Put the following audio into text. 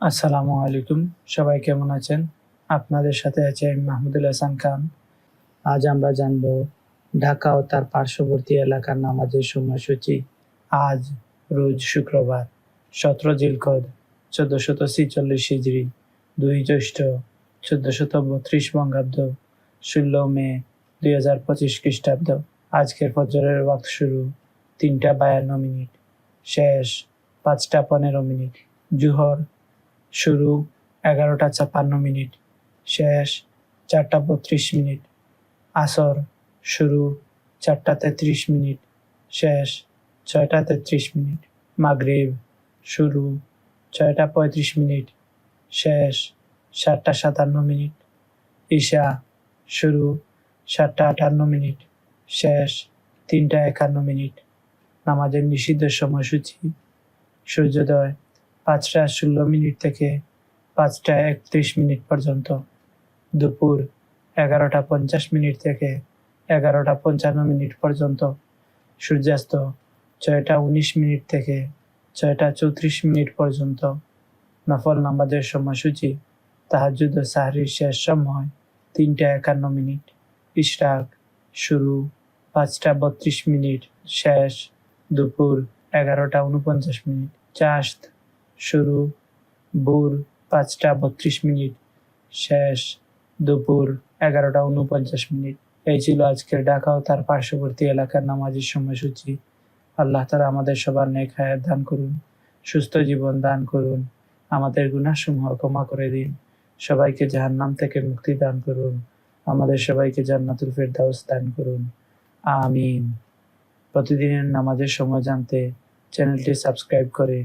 আসসালামু আলাইকুম। সবাই কেমন আছেন? আপনাদের সাথে আছে আমি মাহমুদুল হাসান খান। আজ আমরা জানব ঢাকা ও তার পার্শ্ববর্তী এলাকার নামাজের সময়সূচি। আজ রোজ শুক্রবার, সতেরো জিলকদ চোদ্দশত ছিচল্লিশ হিজড়ি দুই জ্যৈষ্ঠ, চোদ্দশত বত্রিশ বঙ্গাব্দ, ষোলো মে, দুই হাজার পঁচিশ খ্রিস্টাব্দ। আজকের ফজরের ওয়াক্ত শুরু তিনটা বায়ান্ন মিনিট, শেষ পাঁচটা পনেরো মিনিট। জুহর শুরু এগারোটা ছাপ্পান্ন মিনিট, শেষ চারটা বত্রিশ মিনিট, আসর শুরু চারটা তেত্রিশ মিনিট, শেষ ছয়টা তেত্রিশ মিনিট, মাগরিব শুরু ছয়টা পঁয়ত্রিশ মিনিট, শেষ সাতটা সাতান্ন মিনিট, ঈশা শুরু সাতটা আটান্ন মিনিট, শেষ তিনটা একান্ন মিনিট, নামাজের নিষিদ্ধ সময়সূচি, সূর্যোদয় পাঁচটা ষোলো মিনিট থেকে পাঁচটা একত্রিশ মিনিট পর্যন্ত। দুপুর এগারোটা পঞ্চাশ মিনিট থেকে এগারোটা পঞ্চান্ন মিনিট পর্যন্ত। সূর্যাস্ত ছয়টা উনিশ মিনিট থেকে ছয়টা চৌত্রিশ মিনিট পর্যন্ত। নফল নামাজের সময়সূচি তাহাজুদ ও সাহরির শেষ সময় তিনটা একান্ন মিনিট। ইশরাক শুরু পাঁচটা বত্রিশ মিনিট, শেষ দুপুর এগারোটা উনপঞ্চাশ মিনিট। চাষত শুরু। ভোর পাঁচটা বত্রিশ মিনিট। শেষ দুপুর এগারোটা উনপঞ্চাশ মিনিট। এই ছিল আজকের ঢাকা ও তার পার্শ্ববর্তী এলাকার নামাজের সময়সূচি। আল্লাহ তালা আমাদের সবার নেক হায়াত দান করুন, সুস্থ জীবন দান করুন, আমাদের গুণাসমূহ ক্ষমা করে দিন। সবাইকে জাহান্নাম থেকে মুক্তি দান করুন, আমাদের সবাইকে জান্নাতুল ফেরদাউস দান করুন। আমিন। প্রতিদিনের নামাজের সময় জানতে চ্যানেলটি সাবস্ক্রাইব করে